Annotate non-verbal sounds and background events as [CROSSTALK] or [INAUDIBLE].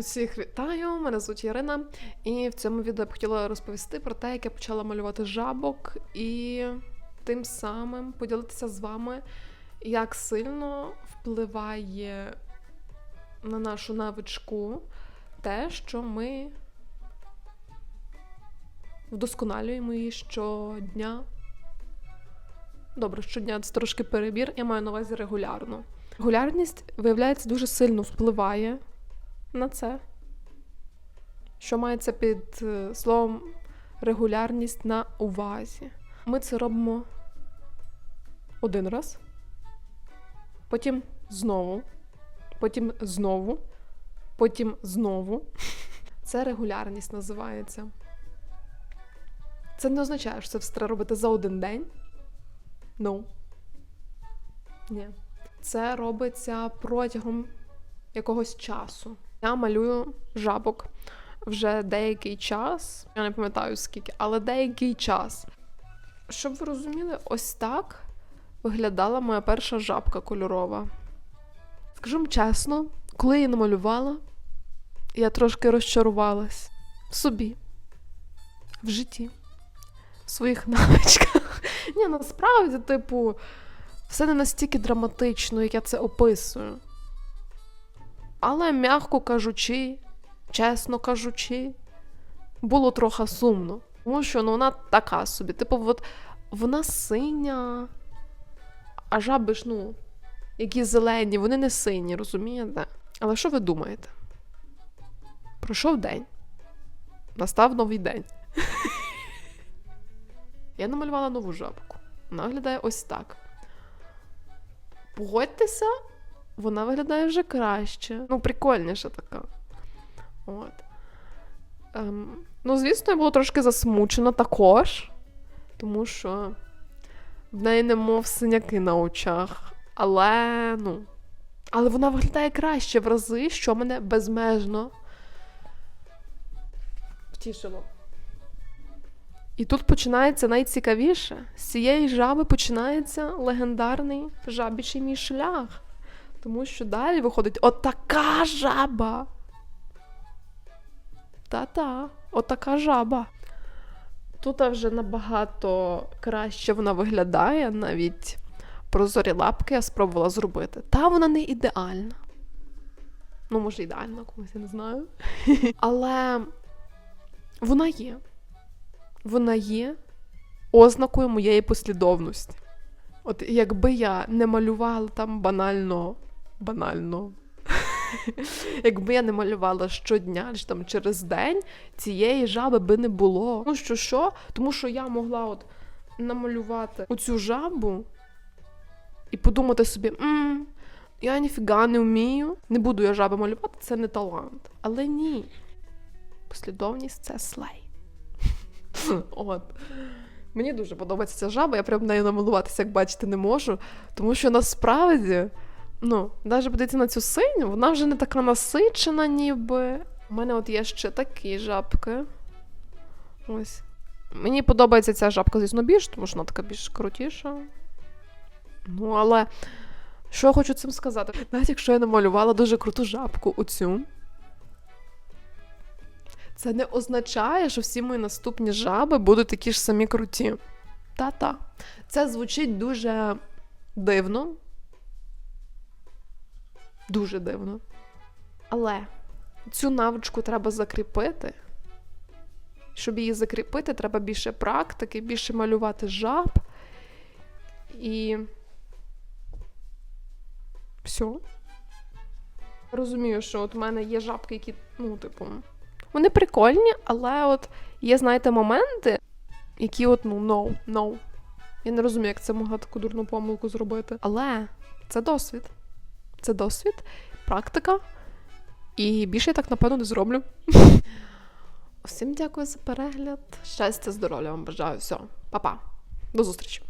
Усіх вітаю, мене звуть Ярина, і в цьому відео я б хотіла розповісти про те, як я почала малювати жабок, і тим самим поділитися з вами, як сильно впливає на нашу навичку те, що ми вдосконалюємо її щодня. Добре, щодня це трошки перебір, я маю на увазі регулярно. Регулярність, виявляється, дуже сильно впливає на це. Що мається під е, словом регулярність на увазі. Ми це робимо один раз, потім знову, потім знову, потім знову. [LAUGHS] Це регулярність називається. Це не означає, що це все треба робити за один день. Ну. Ні. Це робиться протягом якогось часу. Я малюю жабок вже деякий час. Я не пам'ятаю скільки, але деякий час. Щоб ви розуміли, ось так виглядала моя перша жабка кольорова. Скажу вам чесно, коли я її намалювала, я трошки розчарувалась в собі, в житті, в своїх навичках. Ні, насправді, типу, все не настільки драматично, як я це описую. Але, м'яко кажучи, чесно кажучи, було трохи сумно. Тому що ну, вона така собі. Типу, от вона синя, а жаби ж, ну, які зелені, вони не сині, розумієте? Але що ви думаєте? Пройшов день. Настав новий день. [LAUGHS] Я намалювала нову жабку. Вона виглядає ось так. Погодьтеся, вона виглядає вже краще. Ну, прикольніша така. От. Ем, ну, звісно, я була трошки засмучена також, тому що в неї немов синяки на очах. Але, ну. Але вона виглядає краще в рази, що мене безмежно втішило. І тут починається найцікавіше. З цієї жаби починається легендарний жабічий мій шлях. Тому що далі виходить отака жаба. Та-та, отака жаба. Тут вже набагато краще вона виглядає, навіть прозорі лапки я спробувала зробити. Та вона не ідеальна. Ну, може, ідеальна, комусь я не знаю. [LAUGHS] Але вона є. Вона є ознакою моєї послідовності. От якби я не малювала там банально, банально. [LAUGHS] Якби я не малювала щодня, чи там через день, цієї жаби би не було. Ну що, що? Тому що я могла от намалювати оцю жабу і подумати собі, М, я ніфіга не вмію, не буду я жаби малювати, це не талант. Але ні. Послідовність це слей. [LAUGHS] От. Мені дуже подобається ця жаба, я прям нею намалуватися, як бачите, не можу. Тому що насправді, ну, навіть подивіться на цю синю, вона вже не така насичена, ніби. У мене от є ще такі жабки. Ось. Мені подобається ця жабка, звісно, більш, тому що вона така більш крутіша. Ну, але що я хочу цим сказати? Навіть якщо я намалювала дуже круту жабку оцю, це не означає, що всі мої наступні жаби будуть такі ж самі круті. Та-та. Це звучить дуже дивно. Дуже дивно. Але цю навичку треба закріпити. Щоб її закріпити, треба більше практики, більше малювати жаб. І все. Розумію, що от в мене є жабки, які, ну, типу. Вони прикольні, але от є, знаєте, моменти, які от, ну, no, no. Я не розумію, як це могла таку дурну помилку зробити. Але це досвід. Це досвід, практика. І більше я так, напевно, не зроблю. Всім дякую за перегляд. Щастя, здоров'я вам бажаю. Все, па-па. До зустрічі!